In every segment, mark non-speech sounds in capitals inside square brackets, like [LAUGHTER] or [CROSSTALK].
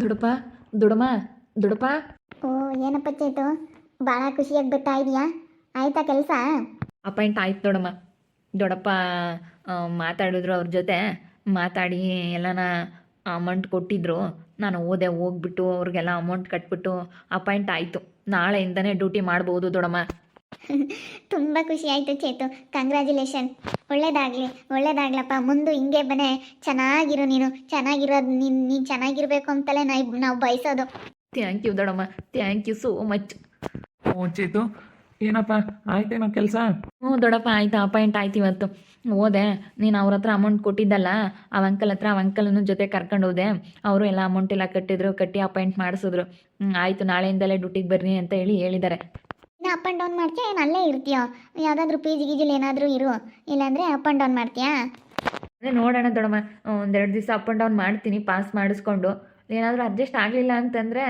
ದುಡಪ ದುಡಮ ದುಡಪ. ಓ ಏನಪ್ಪ ಚೇತು? ಭಾಳ ಖುಷಿಯಾಗಿ ಇದೀಯಾ? ಆಯ್ತಾ ಕೆಲಸ? ಅಪಾಯಿಂಟ್ ಆಯ್ತು ದೊಡಮ್ಮ ದೊಡಪ್ಪ ಮಾತಾಡಿದ್ರು ಅವ್ರ ಜೊತೆ. ಮಾತಾಡಿ ಎಲ್ಲನ ಅಮೌಂಟ್ ಕೊಟ್ಟಿದ್ರು. ನಾನು ಓದೆ ಹೋಗ್ಬಿಟ್ಟು ಅವ್ರಿಗೆಲ್ಲ ಅಮೌಂಟ್ ಕಟ್ಬಿಟ್ಟು ಅಪಾಯಿಂಟ್ ಆಯಿತು. ನಾಳೆಯಿಂದನೇ ಡ್ಯೂಟಿ ಮಾಡ್ಬೋದು ದೊಡಮ್ಮ ತುಂಬ ಖುಷಿ ಆಯಿತು ಚೇತು. ಕಂಗ್ರ್ಯಾಚುಲೇಷನ್ ಒಳ್ಳೇದಾಗಲಿ ಒಳ್ಳೇದಾಗ್ಲಪ್ಪ. ಮುಂದೆ ಹಿಂಗೆ ಬನೆ ಚೆನ್ನಾಗಿರು ನೀನು. ಚೆನ್ನಾಗಿರೋದು ನೀನ್ ನೀನು ಚೆನ್ನಾಗಿರ್ಬೇಕು ಅಂತಲೇ ನಾ ನಾವು ಬಯಸೋದು. ಥ್ಯಾಂಕ್ ಯು ದೊಡಮ್ಮ ಥ್ಯಾಂಕ್ ಯು ಸೋ ಮಚ್ ಓ ಚೇತು ಏನಪ್ಪ? ಆಯ್ತೇನೋ ಕೆಲಸ? ಹ್ಞೂ ದೊಡಪ್ಪ ಆಯ್ತು. ಅಪಾಯಿಂಟ್ ಆಯ್ತು ಇವತ್ತು. ಹೋದೆ. ನೀನು ಅವ್ರ ಹತ್ರ ಅಮೌಂಟ್ ಕೊಟ್ಟಿದ್ದಲ್ಲ ಆ ಅಂಕಲ್ ಹತ್ರ ಆ ಅಂಕಲನ್ನು ಜೊತೆ ಕರ್ಕೊಂಡು ಹೋದೆ. ಅವರು ಎಲ್ಲ ಅಮೌಂಟ್ ಎಲ್ಲ ಕಟ್ಟಿದ್ರು ಕಟ್ಟಿ ಅಪಾಯಿಂಟ್ ಮಾಡಿಸಿದ್ರು. ಹ್ಞೂ ಆಯಿತು ನಾಳೆಯಿಂದಲೇ ಡ್ಯೂಟಿಗೆ ಬರ್ರಿ ಅಂತ ಹೇಳಿ ಹೇಳಿದ್ದಾರೆ. ಇನ್ನು ಅಪ್ ಆ್ಯಂಡ್ ಡೌನ್ ಮಾಡ್ತೀಯಾ? ಏನು ಅಲ್ಲೇ ಇರ್ತೀಯೋ? ಯಾವುದಾದ್ರೂ ಪಿ ಜಿ ಗಿಜಿಲಿ ಏನಾದರೂ ಇರು. ಇಲ್ಲಾಂದರೆ ಅಪ್ ಆ್ಯಂಡ್ ಡೌನ್ ಮಾಡ್ತೀಯಾ? ಅದೇ ನೋಡೋಣ ದೊಡಮ್ಮ ಒಂದೆರಡು ದಿವಸ ಅಪ್ ಆ್ಯಂಡ್ ಡೌನ್ ಮಾಡ್ತೀನಿ ಪಾಸ್ ಮಾಡಿಸ್ಕೊಂಡು. ಏನಾದರೂ ಅಡ್ಜಸ್ಟ್ ಆಗಲಿಲ್ಲ ಅಂತಂದರೆ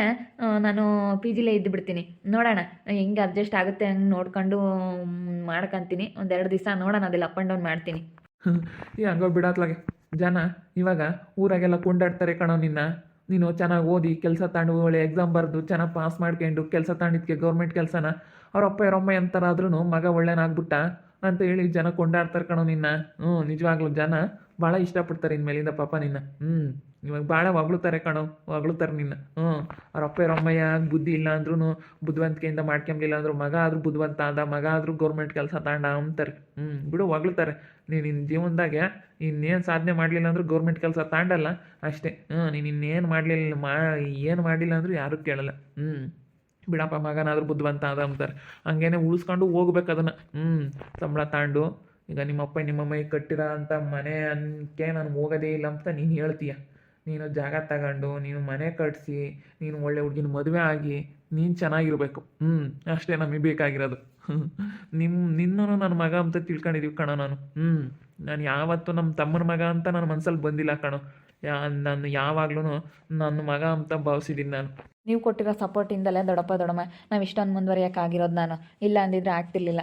ನಾನು ಪಿ ಜಿಲೇ ಇದ್ದು ಬಿಡ್ತೀನಿ. ನೋಡೋಣ ಹೆಂಗೆ ಅಡ್ಜಸ್ಟ್ ಆಗುತ್ತೆ ಹಂಗೆ ನೋಡ್ಕೊಂಡು ಮಾಡ್ಕೊತೀನಿ ಮಾಡ್ಕೊಂತೀನಿ. ಒಂದೆರಡು ದಿವಸ ನೋಡೋಣ ಅದೆಲ್ಲ ಅಪ್ ಆ್ಯಂಡ್ ಡೌನ್ ಮಾಡ್ತೀನಿ. [LAUGHS] ಈ ಹಂಗೋ ಬಿಡತ್ಲಾಗೆ ಜನ ಇವಾಗ ಊರಾಗೆಲ್ಲ ಕುಂಡಾಡ್ತಾರೆ ಕಣೋ ನಿನ್ನ. ನೀನು ಚೆನ್ನಾಗಿ ಓದಿ, ಕೆಲಸ ತಗೊಂಡು ಒಳ್ಳೆ ಎಕ್ಸಾಮ್ ಬರೆದು, ಚೆನ್ನಾಗಿ ಪಾಸ್ ಮಾಡ್ಕೊಂಡು, ಕೆಲಸ ತಗೊಂಡಿದ್ಕೆ ಗೌರ್ಮೆಂಟ್ ಕೆಲಸನ, ಅವ್ರ ಅಪ್ಪ ಅವರಮ್ಮ ಎಂತಾರಾದ್ರೂ ಮಗ ಒಳ್ಳೆನಾಗ್ಬಿಟ್ಟ ಅಂತ ಹೇಳಿ ಜನ ಕೊಂಡಾಡ್ತಾರೆ ಕಣೋ ನಿನ್ನ. ಹ್ಞೂ ನಿಜವಾಗ್ಲೂ ಜನ ಭಾಳ ಇಷ್ಟಪಡ್ತಾರೆ ಇನ್ಮೇಲಿಂದ ಪಾಪ ನಿನ್ನ. ಹ್ಞೂ ಇವಾಗ ಭಾಳ ಹೊಗಳುತ್ತಾರೆ ಕಣೋ ಹೊಗಳುತ್ತಾರೆ ನಿನ್ನ. ಹ್ಞೂ ಅವ್ರ ಅಪ್ಪ ಬುದ್ಧಿ ಇಲ್ಲ ಅಂದ್ರೂ ಬುದ್ಧಿವಂತಿಕೆಯಿಂದ ಮಾಡ್ಕೊಂಬಿಲ್ಲ ಅಂದ್ರು ಮಗ ಆದರೂ ಬುದ್ಧಿವಂತ ಆದ, ಮಗ ಆದರೂ ಗೌರ್ಮೆಂಟ್ ಕೆಲಸ ತಾಂಡ ಅಂತಾರೆ. ಹ್ಞೂ ಬಿಡು ಹೊಗಳ್ತಾರೆ. ನೀನು ನಿನ್ನ ಜೀವನದಾಗ ಇನ್ನೇನು ಸಾಧನೆ ಮಾಡಲಿಲ್ಲ ಅಂದ್ರೂ ಗೌರ್ಮೆಂಟ್ ಕೆಲಸ ತಾಂಡಲ್ಲ, ಅಷ್ಟೇ. ಹ್ಞೂ ನೀನು ಇನ್ನೇನು ಮಾಡಲಿಲ್ಲ ಮಾ, ಏನು ಮಾಡಲಿಲ್ಲ ಅಂದ್ರೂ ಯಾರೂ ಕೇಳಲ್ಲ. ಹ್ಞೂ ಬಿಡಪ್ಪ ಮಗನಾದ್ರೂ ಬುದ್ಧಿವಂತ ಅದ ಅಂತಾರೆ. ಹಂಗೇನೆ ಉಳಿಸ್ಕೊಂಡು ಹೋಗ್ಬೇಕು ಅದನ್ನು. ಹ್ಞೂ ಸಂಬಳ ತಾಂಡು, ಈಗ ನಿಮ್ಮಪ್ಪ ನಿಮ್ಮ ಮೈ ಕಟ್ಟಿರೋ ಅಂಥ ಮನೆ ಅನ್ಕೆ ನಾನು ಹೋಗೋದೇ ಇಲ್ಲ ಅಂತ ನೀನು ಹೇಳ್ತೀಯ. ನೀನು ಜಾಗ ತಗೊಂಡು, ನೀನು ಮನೆ ಕಟ್ಟಿಸಿ ನೀನು ಒಳ್ಳೆ ಹುಡುಗಿನ ಮದುವೆ ಆಗಿ, ನೀನು ಚೆನ್ನಾಗಿರ್ಬೇಕು. ಹ್ಞೂ ಅಷ್ಟೇ ನಮಗೆ ಬೇಕಾಗಿರೋದು. [LAUGHS] ನಿಮ್ಮ ನಿನ್ನೂ ನನ್ನ ಮಗ ಅಂತ ತಿಳ್ಕೊಂಡಿದ್ದೀವಿ ಕಣೋ ನಾನು. ಹ್ಞೂ ನಾನು ಯಾವತ್ತೂ ನಮ್ಮ ತಮ್ಮನ ಮಗ ಅಂತ ನನ್ನ ಮನ್ಸಲ್ಲಿ ಬಂದಿಲ್ಲ ಕಣೋ. ಯಾ ನಾನು ಯಾವಾಗ್ಲೂ ನನ್ನ ಮಗ ಅಂತ ಭಾವಿಸಿದ್ದೀನಿ ನಾನು. ನೀವು ಕೊಟ್ಟಿರೋ ಸಪೋರ್ಟಿಂದಲೇ ದೊಡಪ್ಪ ದೊಡಮ್ಮ ನಾವು ಇಷ್ಟೊಂದು ಮುಂದುವರಿಯೋಕ್ಕಾಗಿರೋದು ನಾನು. ಇಲ್ಲ ಅಂದಿದ್ರೆ ಆಗ್ತಿರ್ಲಿಲ್ಲ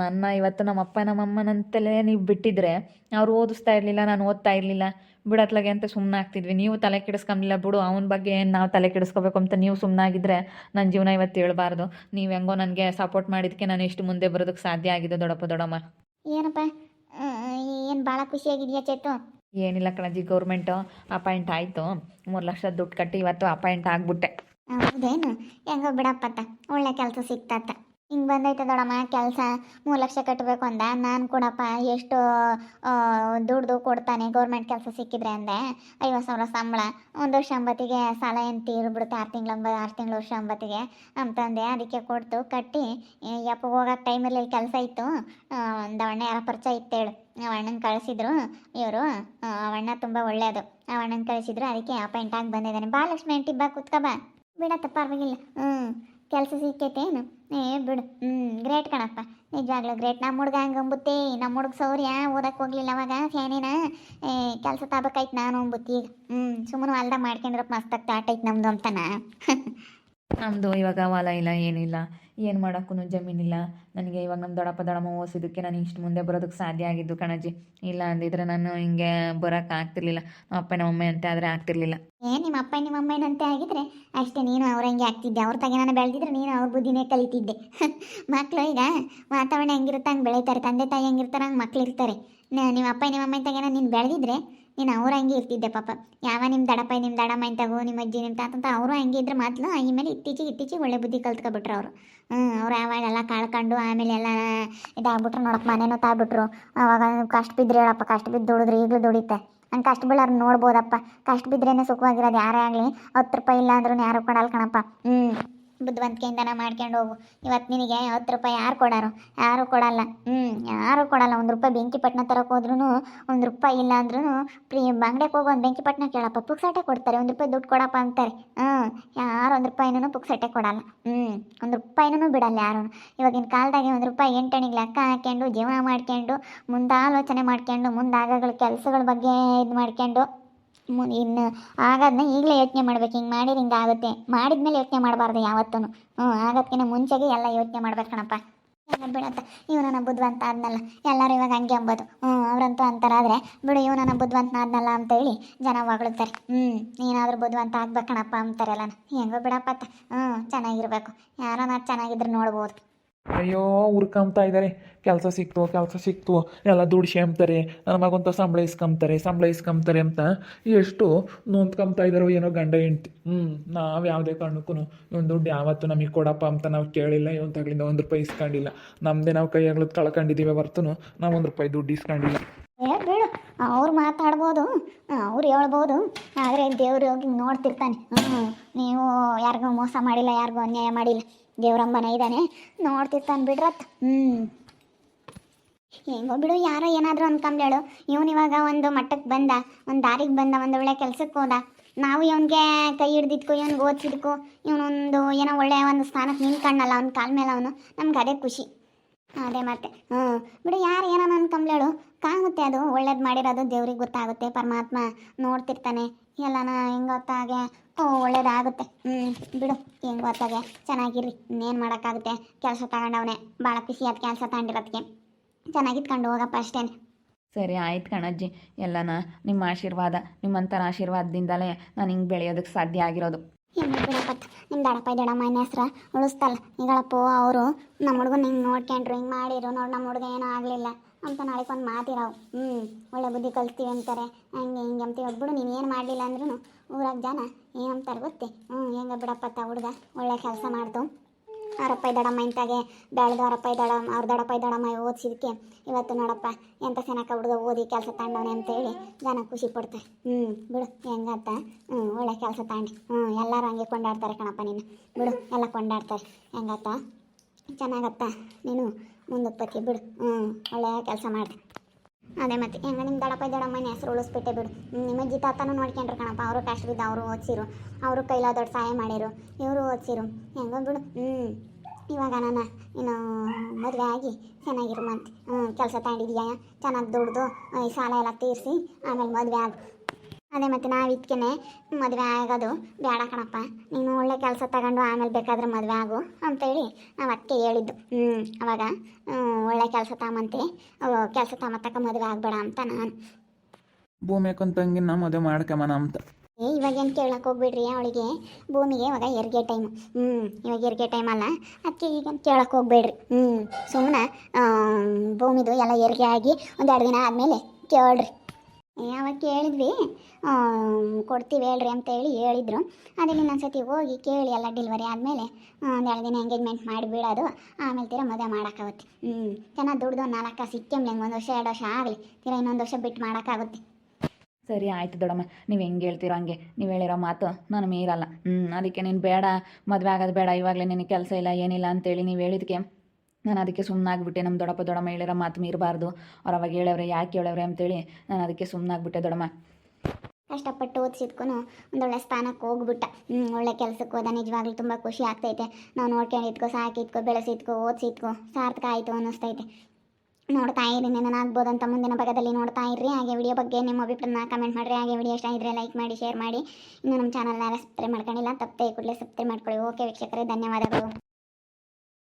ನನ್ನ ಇವತ್ತು ನಮ್ಮ ಅಪ್ಪ ನಮ್ಮಮ್ಮನಂತಲೇ ನೀವು ಬಿಟ್ಟಿದ್ರೆ ಅವ್ರು ಓದಿಸ್ತಾ ಇರಲಿಲ್ಲ ನಾನು ಓದ್ತಾ ಇರಲಿಲ್ಲ. ಬಿಡತ್ಲಾಗೆ ಅಂತ ಸುಮ್ಮನೆ ಆಗ್ತಿದ್ವಿ. ನೀವು ತಲೆ ಕೆಡಿಸ್ಕೊಂಬಿಲ್ಲ ಬಿಡು ಅವನ ಬಗ್ಗೆ ಏನು ನಾವು ತಲೆ ಕೆಡಿಸ್ಕೋಬೇಕು ಅಂತ ನೀವು ಸುಮ್ಮನಾಗಿದ್ದರೆ ನನ್ನ ಜೀವನ ಇವತ್ತು ಹೇಳ್ಬಾರ್ದು. ನೀವು ಹೆಂಗೋ ನನಗೆ ಸಪೋರ್ಟ್ ಮಾಡಿದ್ದಕ್ಕೆ ನಾನು ಇಷ್ಟು ಮುಂದೆ ಬರೋದಕ್ಕೆ ಸಾಧ್ಯ ಆಗಿದೆ ದೊಡಪ್ಪ ದೊಡಮ್ಮ ಏನಪ್ಪ? ಏನು ಭಾಳ ಖುಷಿಯಾಗಿದೆಯಾ ಚೇತು? ಏನಿಲ್ಲ ಕಣಜಿ ಗೌರ್ಮೆಂಟು ಅಪಾಯಿಂಟ್ ಆಯಿತು. ಮೂರು ಲಕ್ಷ ದುಡ್ಡು ಕಟ್ಟಿ ಇವತ್ತು ಅಪಾಯಿಂಟ್ ಆಗಿಬಿಟ್ಟೆ. ಹೌದೇನು? ಹೆಂಗೋ ಬಿಡಪ್ಪತ್ತ ಒಳ್ಳೆ ಕೆಲಸ ಸಿಕ್ತತ್ತ. ಹಿಂಗೆ ಬಂದೈತೆ ದೊಡಮ್ಮ, ಕೆಲಸ ಮೂರು ಲಕ್ಷ ಕಟ್ಟಬೇಕು ಅಂದ. ನಾನು ಕೊಡಪ್ಪ ಎಷ್ಟು ದುಡ್ದು ಕೊಡ್ತಾನೆ, ಗೌರ್ಮೆಂಟ್ ಕೆಲಸ ಸಿಕ್ಕಿದ್ರೆ ಅಂದೆ. ಐವತ್ತು ಸಾವಿರ ಸಂಬಳ. ಒಂದು ವರ್ಷ ಅಂಬತ್ತಿಗೆ ಸಾಲ ಏನು ತೀರ್ಬಿಡುತ್ತೆ, ಆರು ತಿಂಗಳು ಆರು ತಿಂಗಳು ವರ್ಷ ಅಂಬತ್ತಿಗೆ ಅಂತಂದೆ. ಅದಕ್ಕೆ ಕೊಡ್ತು, ಕಟ್ಟಿ. ಯಪ್ಪ, ಹೋಗೋಕೆ ಟೈಮಲ್ಲಿ ಕೆಲಸ ಇತ್ತು. ದವಣ್ಣ ಯಾರ ಪರಿಚಯ ಇತ್ತೇಳು. ಆ ಅಣ್ಣನ ಕಳಿಸಿದ್ರು ಇವರು. ಅವಣ್ಣ ತುಂಬ ಒಳ್ಳೆಯದು ಆ ಅಣ್ಣನ ಕಳಿಸಿದ್ರು, ಅದಕ್ಕೆ ಅಪಾಯಿಂಟ್ ಆಗಿ ಬಂದಿದ್ದಾನೆ. ಬಾ ಲಕ್ಷ್ಮಿ ಆಂಟಿ ಬಾ, ಕುತ್ಕೋ ಬಾ. ಬಿಡತ್ತ ಪರವಾಗಿಲ್ಲ. ಹ್ಞೂ ಕೆಲಸ ಸಿಕ್ಕೈತೇನು ಏ, ಬಿಡು. ಹ್ಞೂ ಗ್ರೇಟ್ ಕಣಪ್ಪ. ನಿಜವಾಗ್ಲೂ ಗ್ರೇಟ್ ನಮ್ಮ ಹುಡ್ಗ ಹಂಗೆ ಅಂಬುತ್ತೆ. ನಮ್ಮ ಹುಡ್ಗ ಸೌರ್ಯ ಓದಕ್ಕೆ ಹೋಗ್ಲಿಲ್ಲ ಅವಾಗ ಫ್ಯಾನಿನ ಕೆಲಸ ತಾಬೇಕಾಯ್ತು ನಾನು ಅಂಬುತ್ತಿ ಈಗ. ಹ್ಞೂ ಸುಮ್ಮನೆ ಹೊಲ್ದಾಗ ಮಾಡ್ಕೊಂಡಿರಪ್ಪ ಮಸ್ತಾಗಿ ಆಟೈತೆ ನಮ್ಮದು ಅಂತನ. [LAUGHS] ನಮ್ಮದು ಇವಾಗ ಹೊಲ ಇಲ್ಲ, ಏನಿಲ್ಲ. ಏನು ಮಾಡೋಕ್ಕೂ ಜಮೀನಿಲ್ಲ. ನನಗೆ ಇವಾಗ ನಮ್ಮ ದೊಡಪ್ಪ ದೊಡ್ಡಮ್ಮ ಓದಿಸಿದ್ದಕ್ಕೆ ನಾನು ಇಷ್ಟು ಮುಂದೆ ಬರೋದಕ್ಕೆ ಸಾಧ್ಯ ಆಗಿದ್ದು ಕಣಜ್ಜಿ. ಇಲ್ಲ ಅಂದಿದ್ರೆ ನಾನು ಹಿಂಗೆ ಬರೋಕೆ ಆಗ್ತಿರ್ಲಿಲ್ಲ. ನಮ್ಮ ಅಪ್ಪ, ನಮ್ಮ ಅಂತ ಆದರೆ ಆಗ್ತಿರ್ಲಿಲ್ಲ. ಏ, ನಿಮ್ಮ ಅಪ್ಪ, ನಿಮ್ಮ ಅಮ್ಮ ಏನಂತೆ ಆಗಿದ್ರೆ ಅಷ್ಟೇ, ನೀನು ಅವ್ರ ಹಂಗೆ ಆಗ್ತಿದ್ದೆ. ಅವ್ರ ತಗೆ ನಾನು ಬೆಳೆದಿದ್ರೆ ನೀನು ಅವ್ರ ಬುದ್ಧಿನೇ ಕಲಿತಿದ್ದೆ. [LAUGHS] ಮಕ್ಕಳು ಈಗ ವಾತಾವರಣ ಹೆಂಗಿರುತ್ತೆ ಹಂಗೆ ಬೆಳೀತಾರೆ. ತಂದೆ ತಾಯಿ ಹೆಂಗಿರ್ತಾರೆ ಹಂಗೆ ಮಕ್ಳು ಇರ್ತಾರೆ. ನಿಮ್ಮ ಅಪ್ಪ, ನಿಮ್ಮ ಅಮ್ಮ ನಾನು ನೀನು ಬೆಳೆದಿದ್ರೆ ನೀನು ಅವ್ರು ಹಂಗೆ ಇರ್ತಿದ್ದೆ ಪಾಪ. ಯಾವ ನಿಮ್ಮ ದಡಪ್ಪ ನಿಮ್ಮ ದಡಮ್ಮ ಇಂತಾಗು ನಿಮ್ಮ ಅಜ್ಜಿ ನಿಮ್ಮ ತಾತಂತ ಅವರು ಹಂಗೆ ಇದ್ರೆ ಮಾತ್ಲು ಮೇಲೆ ಇತ್ತೀಚೆಗೆ ಇತ್ತೀಚೆಗೆ ಒಳ್ಳೆ ಬುದ್ಧಿ ಕಲ್ತ್ಕೊಬಿಟ್ರು ಅವರು. ಹ್ಞೂ ಅವ್ರು ಯಾವಾಗೆಲ್ಲ ಕಾಳ್ಕೊಂಡು ಆಮೇಲೆ ಎಲ್ಲ ಇದಾಗ್ಬಿಟ್ರು ನೋಡಪ್ಪ, ಮನೇನೋ ತಾಗ್ಬಿಟ್ರು. ಅವಾಗ ಕಷ್ಟ ಬಿದ್ದರೆ ಹೇಳಪ್ಪ, ಕಷ್ಟ ಬಿದ್ದು ದುಡಿದ್ರೆ ಈಗಲೂ ದುಡಿತೆ. ಹಂಗೆ ಕಷ್ಟ ಬೀಳೋರು ನೋಡ್ಬೋದಪ್ಪ. ಕಷ್ಟ ಬಿದ್ರೇನೆ ಸುಖವಾಗಿರೋದು, ಯಾರೇ ಆಗಲಿ ಹತ್ತು ರೂಪಾಯಿ ಇಲ್ಲ ಅಂದ್ರೂ ಯಾರು ಕೊಡಲ್ಲ ಕಣಪ್ಪ. ಹ್ಞೂ ಬುದ್ಧಿವಂತಿಕೆಯಿಂದನ ಮಾಡ್ಕೊಂಡು ಹೋಗು. ಇವತ್ತು ನಿನಗೆ ಹತ್ತು ರೂಪಾಯಿ ಯಾರು ಕೊಡೋರು? ಯಾರು ಕೊಡಲ್ಲ. ಹ್ಞೂ ಯಾರು ಕೊಡಲ್ಲ. ಒಂದು ರೂಪಾಯಿ ಬೆಂಕಿ ಪಟ್ಟಣ ತರಕ್ಕೆ ಹೋದ್ರೂ ಒಂದು ರೂಪಾಯಿ ಇಲ್ಲ ಅಂದ್ರೂ ಪ್ರೀ ಅಂಗಡಿಗೆ ಹೋಗಿ, ಒಂದು ಬೆಂಕಿ ಪಟ್ಟಣ ಕೇಳಪ್ಪ. ಪುಕ್ಸಟ್ಟೆ ಕೊಡ್ತಾರೆ. ಒಂದು ರೂಪಾಯಿ ದುಡ್ಡು ಕೊಡಪ್ಪ ಅಂತಾರೆ. ಹ್ಞೂ ಯಾರು ಒಂದು ರೂಪಾಯಿನೂ ಪುಕ್ಸಟ್ಟೆ ಕೊಡಲ್ಲ. ಹ್ಞೂ ಒಂದು ರೂಪಾಯಿನೂ ಬಿಡಲ್ಲ ಯಾರು. ಇವಾಗಿನ ಕಾಲದಾಗೆ ಒಂದು ರೂಪಾಯಿ ಎಂಟಣಿಗೆ ಲೆಕ್ಕ ಹಾಕ್ಕೊಂಡು ಜೀವನ ಮಾಡ್ಕೊಂಡು ಮುಂದೆ ಆಲೋಚನೆ ಮಾಡ್ಕೊಂಡು ಮುಂದೆ ಆಗೋಗಳ ಕೆಲಸಗಳ ಬಗ್ಗೆ ಇದು ಮಾಡ್ಕೊಂಡು ಇನ್ನು ಆಗೋದನ್ನ ಈಗಲೇ ಯೋಚನೆ ಮಾಡ್ಬೇಕು, ಹಿಂಗೆ ಮಾಡಿದ್ರೆ ಹಿಂಗೆ ಆಗುತ್ತೆ. ಮಾಡಿದ್ಮೇಲೆ ಯೋಚನೆ ಮಾಡಬಾರ್ದು ಯಾವತ್ತೂ ಹ್ಞೂ ಆಗೋದ್ಕಿಂತ ಮುಂಚೆಗೆ ಎಲ್ಲ ಯೋಚನೆ ಮಾಡ್ಬೇಕು ಕಣಪ್ಪ. ಬಿಡತ್ತ ಇವನನ್ನ ಬುದ್ಧಿವಂತ ಆದ್ನಲ್ಲ. ಎಲ್ಲರೂ ಇವಾಗ ಹಂಗೆ ಅಂಬೋದು. ಹ್ಞೂ ಅವ್ರಂತೂ ಅಂತಾರಾದರೆ ಬಿಡು ಇವನನ್ನ ಬುದ್ಧಿವಂತ ಆದ್ನಲ್ಲ ಅಂತೇಳಿ ಜನ ಹೊಗಳುತ್ತಾರೆ ಹ್ಞೂ ಏನಾದರೂ ಬುದ್ಧಿವಂತ ಆಗ್ಬೇಕಣಪ್ಪ ಅಂತಾರೆಲ್ಲ ಹೆಂಗೋ ಬಿಡಪ್ಪ. ಹ್ಞೂ ಚೆನ್ನಾಗಿರ್ಬೇಕು. ಯಾರನ್ನ ಚೆನ್ನಾಗಿದ್ರೆ ನೋಡ್ಬೋದು. ಅಯ್ಯೋ, ಹುರ್ಕೊಂಬ್ತಾ ಇದ್ದಾರೆ ಕೆಲಸ ಸಿಕ್ತು ಕೆಲಸ ಸಿಕ್ತು ಎಲ್ಲ ದುಡ್ಡು ಅಂತಾರೆ ನನ್ನ ಮಗಂತ ಸಂಬಳ ಇಸ್ಕೊಂತಾರೆ ಸಂಬಳ ಇಸ್ಕೊಂತಾರೆ ಅಂತ ಎಷ್ಟು ನೊಂದ್ಕೊಂಬ್ತಾ ಇದ್ದಾರೋ ಏನೋ ಗಂಡ ಹೆಂಡ್ತಿ. ಹ್ಞೂ ನಾವು ಯಾವುದೇ ಕಾರಣಕ್ಕೂ ಇವ್ನ ದುಡ್ಡು ಯಾವತ್ತೂ ನಮಗೆ ಕೊಡಪ್ಪ ಅಂತ ನಾವು ಕೇಳಿಲ್ಲ. ಇವನ್ ತಗಲಿಂದ ಒಂದು ರೂಪಾಯಿ ಇಸ್ಕೊಂಡಿಲ್ಲ. ನಮ್ಮದೇ ನಾವು ಕೈಯಾಗ್ಲದ್ದು ಕಳ್ಕೊಂಡಿದ್ದೀವಿ ಬರ್ತನು ನಾವು ಒಂದು ರೂಪಾಯಿ ದುಡ್ಡು ಇಸ್ಕೊಂಡಿಲ್ಲ. ಅವ್ರು ಮಾತಾಡ್ಬೋದು. ಅವ್ರು ಹೇಳ್ಬೋದು. ಆದರೆ ದೇವ್ರು ಹೋಗಿ ನೋಡ್ತಿರ್ತಾನೆ. ನೀವು ಯಾರಿಗೂ ಮೋಸ ಮಾಡಿಲ್ಲ, ಯಾರಿಗೂ ಅನ್ಯಾಯ ಮಾಡಿಲ್ಲ. ದೇವ್ರಂಬನ ಇದ್ದಾನೆ ನೋಡ್ತಿರ್ತಾನೆ ಬಿಡ್ರತ್. ಹ್ಞೂ ಹೆಂಗೋ ಬಿಡು, ಯಾರೋ ಏನಾದರೂ ಅನ್ಕೊಂಬ್ಲೇಳು ಇವನು ಇವಾಗ ಒಂದು ಮಟ್ಟಕ್ಕೆ ಬಂದ, ಒಂದು ದಾರಿಗೆ ಬಂದ, ಒಂದು ಒಳ್ಳೆ ಕೆಲ್ಸಕ್ಕೆ ಹೋದ. ನಾವು ಇವನಿಗೆ ಕೈ ಹಿಡ್ದಿದ್ಕು ಇವ್ನಿಗೆ ಓದಿಸಿದ್ಕು, ಇವನೊಂದು ಏನೋ ಒಳ್ಳೆಯ ಒಂದು ಸ್ಥಾನಕ್ಕೆ ನಿಂತ್ಕೊಂಡಲ್ಲ ಅವ್ನ ಕಾಲ ಮೇಲೆ ಅವನು, ನಮ್ಗೆ ಅದೇ ಖುಷಿ. ಅದೇ ಮತ್ತೆ ಹ್ಞೂ ಬಿಡು, ಯಾರು ಏನೋ ಅನ್ಕೊಂಬ್ಲೇಳು ಕಾಗುತ್ತೆ ಅದು ಒಳ್ಳೇದು ಮಾಡಿರೋದು ದೇವ್ರಿಗೆ ಗೊತ್ತಾಗುತ್ತೆ ಪರಮಾತ್ಮ ನೋಡ್ತಿರ್ತಾನೆ. ಎಲ್ಲನ ಹೆಂಗ್ ಗೊತ್ತಾಗೆ? ಓ ಒಳ್ಳೇದಾಗುತ್ತೆ. ಹ್ಞೂ ಬಿಡು. ಹೆಂಗೆ ಗೊತ್ತಾಗೆ? ಚೆನ್ನಾಗಿರ್ರಿ ಇನ್ನೇನು ಮಾಡೋಕ್ಕಾಗುತ್ತೆ? ಕೆಲಸ ತಗೊಂಡವನೆ. ಭಾಳ ಖುಷಿಯಾದ ಕೆಲಸ ತಗೊಂಡಿರೋದಕ್ಕೆ ಚೆನ್ನಾಗಿತ್ಕೊಂಡು ಹೋಗಪ್ಪ ಅಷ್ಟೇನೆ ಸರಿ ಆಯ್ತು ಕಣಜ್ಜಿ. ಎಲ್ಲನ ನಿಮ್ಮ ಆಶೀರ್ವಾದ ನಿಮ್ಮಂಥರ ಆಶೀರ್ವಾದದಿಂದಲೇ ನಾನು ಹಿಂಗೆ ಬೆಳೆಯೋದಕ್ಕೆ ಸಾಧ್ಯ ಆಗಿರೋದು. ಬಿಡಪ್ಪತ್ತ ನಿಮ್ಮ ದಡಪ್ಪ ದಡಮ್ಮ ನನ್ನ ಹೆಸ್ರು ಉಳಿಸ್ತಲ್ಲ. ಈಗಳಪ್ಪ ಅವರು ನಮ್ಮ ಹುಡುಗನ ಹಿಂಗೆ ನೋಡ್ಕೊಂಡ್ರು ಹಿಂಗೆ ಮಾಡಿರು ನೋಡಿ ನಮ್ಮ ಹುಡುಗ ಏನೂ ಆಗಲಿಲ್ಲ. ಅಂತ ನಾಳೆಗೆ ಒಂದು ಮಾತಿರಾವು ಹ್ಞೂ ಒಳ್ಳೆ ಬುದ್ಧಿ ಕಲ್ತೀವಿ ಅಂತಾರೆ. ಹಂಗೆ ಹಿಂಗೆ ಅಂತೀವಿ. ಬಿಡು ನೀನು ಏನು ಮಾಡಲಿಲ್ಲ ಅಂದ್ರೂ ಊರಾಗ ಜನ ಏನಂತಾರೆ ಗೊತ್ತೆ? ಹ್ಞೂ ಹೆಂಗೆ ಬಿಡಪ್ಪತ್ತ ಹುಡುಗ? ಒಳ್ಳೆ ಕೆಲಸ ಮಾಡ್ತು. ಅವರಪ್ಪ ದಡಮ್ಮ ಇಂತಾಗೆ ಬೆಳೆದು ಅವರಪ್ಪ ದಡಮ್ಮ ಅವ್ರ ದಡಪ್ಪ ದಡಮ್ಮ ಓದಿಸಿದಕ್ಕೆ ಇವತ್ತು ನೋಡಪ್ಪ ಎಂಥ ಚೆನ್ನಾಗಿ ಹುಡುಗ ಓದಿ ಕೆಲಸ ತಗೊಂಡವನೆ ಅಂತೇಳಿ ಜನ ಖುಷಿ ಪಡ್ತಾರೆ. ಹ್ಞೂ ಬಿಡು ಹೆಂಗತ್ತ ಹ್ಞೂ ಒಳ್ಳೆ ಕೆಲಸ ತಗೊಂಡು ಹ್ಞೂ ಎಲ್ಲರೂ ಹಂಗೆ ಕೊಂಡಾಡ್ತಾರೆ ಕಣಪ್ಪ ನೀನು. ಬಿಡು, ಎಲ್ಲ ಕೊಂಡಾಡ್ತಾರೆ. ಹೆಂಗತ್ತ? ಚೆನ್ನಾಗತ್ತ ನೀನು? ಮುಂದಕ್ಕೆ ಬಿಡು. ಹ್ಞೂ ಒಳ್ಳೆಯ ಕೆಲಸ ಮಾಡಿದೆ ಅದೇ ಮತ್ತೆ, ಹೆಂಗ ನಿಮ್ಮ ದಡಪ್ಪ ದಡಮ್ಮನ ಹೆಸರು ಉಳಿಸ್ಬಿಟ್ಟೆ ಬಿಡು. ನಿಮ್ಮ ಅಜ್ಜಿ ತಾತನೂ ನೋಡ್ಕೊಂಡ್ರು ಕಣಪ್ಪ. ಅವರು ಕಷ್ಟವಿದ್ದ ಅವರು ಓದಿಸಿರು. ಅವರು ಕೈಲಾದ ದೊಡ್ಡ ಸಹಾಯ ಮಾಡಿರು. ಇವರು ಓದಿಸಿರು. ಹೆಂಗೋ ಬಿಡು. ಹ್ಞೂ ಇವಾಗ ನಾನು ಇನ್ನು ಮದುವೆ ಆಗಿ ಚೆನ್ನಾಗಿರು ಮತ್ತೆ. ಹ್ಞೂ ಕೆಲಸ ತಗೊಂಡಿದ್ಯಾ ಚೆನ್ನಾಗಿ ದುಡ್ದು, ಈ ಸಾಲ ಎಲ್ಲ ತೀರಿಸಿ, ಆಮೇಲೆ ಮದುವೆ ಆಗು. ಅದೇ ಮತ್ತೆ ನಾವು ಇದಕ್ಕೇನೆ ಮದುವೆ ಆಗೋದು ಬೇಡ ಕಣಪ್ಪ. ನೀನು ಒಳ್ಳೆ ಕೆಲಸ ತಗೊಂಡು ಆಮೇಲೆ ಬೇಕಾದ್ರೆ ಮದುವೆ ಆಗು ಅಂತೇಳಿ ನಾವು ಅದಕ್ಕೆ ಹೇಳಿದ್ದು. ಹ್ಞೂ ಅವಾಗ ಒಳ್ಳೆ ಕೆಲಸ ತಗೊಂಬಂತೆ ಕೆಲಸ ತಾಮತ್ತಕ್ಕ ಮದುವೆ ಆಗಬೇಡ ಅಂತ ನಾನು. ಭೂಮಿ ತಂಗಿ ನಾ ಮದುವೆ ಮಾಡ್ಕೊಂಬನ ಅಂತ. ಏ ಇವಾಗೇನು ಕೇಳಕ್ಕೆ ಹೋಗ್ಬಿಡ್ರಿ ಅವಳಿಗೆ? ಭೂಮಿಗೆ ಇವಾಗ ಹೆರಿಗೆ ಟೈಮ್ ಹ್ಞೂ ಇವಾಗ ಹೆರಿಗೆ ಟೈಮ್ ಅಲ್ಲ. ಅದಕ್ಕೆ ಈಗೇನು ಕೇಳಕ್ಕೆ ಹೋಗ್ಬೇಡ್ರಿ. ಹ್ಞೂ ಸುಮ್ಮನೆ ಭೂಮಿದು ಎಲ್ಲ ಹೆರಿಗೆ ಆಗಿ ಒಂದೆರಡು ದಿನ ಆದಮೇಲೆ ಕೇಳ್ರಿ. ಏ, ಅವಾಗ ಕೇಳಿದ್ವಿ ಕೊಡ್ತೀವಿ ಹೇಳ್ರಿ ಅಂತ ಹೇಳಿ ಹೇಳಿದ್ರು. ಅದೇ ಇನ್ನೊಂದ್ಸತಿ ಹೋಗಿ ಕೇಳಿ ಎಲ್ಲ ಡೆಲಿವರಿ ಆದಮೇಲೆ ಒಂದೆರಡು ದಿನ ಎಂಗೇಜ್ಮೆಂಟ್ ಮಾಡಿಬಿಡೋದು. ಆಮೇಲೆ ತೀರ ಮದುವೆ ಮಾಡೋಕ್ಕಾಗುತ್ತೆ ಹ್ಞೂ ಚೆನ್ನಾಗಿ ದುಡ್ದು ನಾಲ್ಕು ಕಾಸು ಸಿಕ್ಕಂಬ್ಲಿ ಒಂದು ವರ್ಷ ಎರಡು ವರ್ಷ ಆಗಲಿ. ತೀರ ಇನ್ನೊಂದು ವರ್ಷ ಬಿಟ್ಟು ಮಾಡೋಕ್ಕಾಗುತ್ತೆ ಸರಿ ಆಯ್ತು ದೊಡಮ್ಮ ನೀವು ಹೆಂಗೆ ಹೇಳ್ತೀರೋ ಹಂಗೆ. ನೀವು ಹೇಳಿರೋ ಮಾತು ನಾನು ಮೀರಲ್ಲ. ಹ್ಞೂ ಅದಕ್ಕೆ ನೀನು ಬೇಡ ಮದುವೆ ಆಗೋದು ಬೇಡ ಇವಾಗಲೇ ನಿನಗೆ ಕೆಲಸ ಇಲ್ಲ ಏನಿಲ್ಲ ಅಂತೇಳಿ ನೀವು ಹೇಳಿದಕ್ಕೆ ನಾನು ಅದಕ್ಕೆ ಸುಮ್ಮನಾಗ್ಬಿಟ್ಟೆ ನಮ್ಮ ದೊಡ್ಡಪ್ಪ, ದೊಡ್ಡಮ್ಮ ಹೇಳಿರೋ ಮಾತು ಮೀರಬಾರ್ದು. ಅವ್ರು ಅವಾಗ ಹೇಳವ್ರೆ ಯಾಕೆ ಹೇಳವ್ರೆ ಅಂತೇಳಿ ನಾನು ಅದಕ್ಕೆ ಸುಮ್ಮನಾಗ್ಬಿಟ್ಟೆ ದೊಡ್ಡಮ್ಮ. ಕಷ್ಟಪಟ್ಟು ಓದಿಸಿದ್ಕೂ ಒಂದೊಳ್ಳೆ ಸ್ಥಾನಕ್ಕೆ ಹೋಗ್ಬಿಟ್ಟ. ಒಳ್ಳೆ ಕೆಲಸಕ್ಕೆ ಹೋದ. ನಿಜವಾಗ್ಲೂ ತುಂಬ ಖುಷಿ ಆಗ್ತೈತೆ. ನಾವು ನೋಡ್ಕೊಂಡಿದ್ಕೋ ಸಾಕಿದ್ಕೋ ಬೆಳೆಸಿದ್ಕೋ, ಓದಿಸಿದ್ಕೋ, ಸಾರ್ಥಕ ಆಯಿತು ಅನ್ನಿಸ್ತೈತೆ. ನೋಡ್ತಾ ಇರಿ ಅಂತ ಮುಂದಿನ ಭಾಗದಲ್ಲಿ ನೋಡ್ತಾ ಇರ್ರಿ. ಹಾಗೆ ವಿಡಿಯೋ ಬಗ್ಗೆ ನಿಮ್ಮ ಅಭಿಪ್ರಾಯನ ಕಮೆಂಟ್ ಮಾಡಿರಿ. ಹಾಗೆ ವಿಡಿಯೋ ಇಷ್ಟ ಇದ್ದರೆ ಲೈಕ್ ಮಾಡಿ ಶೇರ್ ಮಾಡಿ. ಇನ್ನು ನಮ್ಮ ಚಾನಲ್ನ ಸಬ್ಸ್ಕ್ರೈಬ್ ಮಾಡ್ಕೊಂಡಿಲ್ಲ. ತಪ್ಪದೆ ಕೂಡಲೇ ಸಬ್ಸ್ಕ್ರೈಬ್ ಮಾಡ್ಕೊಳ್ಳಿ. ಓಕೆ ವೀಕ್ಷಕರೇ, ಧನ್ಯವಾದಗಳು.